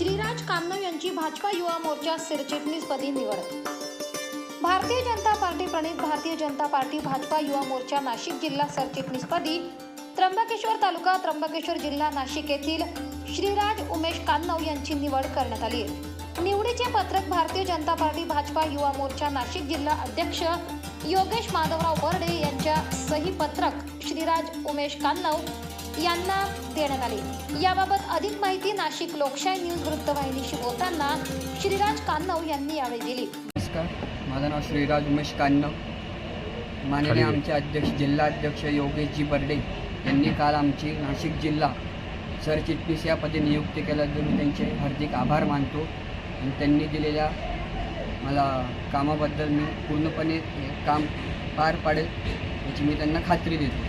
श्रीराज कामनव यांची भाजपा युवा मोर्चा सरचिटणीसपदी निवड. भारतीय जनता पार्टी प्रणित भारतीय जनता पार्टी भाजपा युवा मोर्चा नाशिक जिल्हा सरचिटणीसपदी त्र्यंबकेश्वर तालुका त्र्यंबकेश्वर जिल्हा नाशिक येथील श्रीराज उमेश कान्नव यांची निवड करण्यात आली. निवडीचे पत्रक भारतीय जनता पार्टी भाजपा युवा मोर्चा नाशिक जिल्हा अध्यक्ष योगेश माधवराव बर्डे यांच्या सही पत्रक श्रीराज उमेश कान्नव यांना देण्यात आली. याबाबत अधिक माहिती नाशिक लोकशाही न्यूज वृत्तवाहिनीशी बोलताना श्रीराज कान्नव यांनी यावेळी दिली. नमस्कार. माझं नाव श्रीराज उमेश कान्नव. माननीय आमचे अध्यक्ष जिल्हा अध्यक्ष योगेशजी बर्डे यांनी काल आमची नाशिक जिल्हा सरचिटणीस या पदी नियुक्ती केल्याबद्दल मी त्यांचे हार्दिक आभार मानतो. आणि त्यांनी दिलेल्या मला कामाबद्दल मी पूर्णपणे हे काम पार पाडेल याची मी त्यांना खात्री देतो.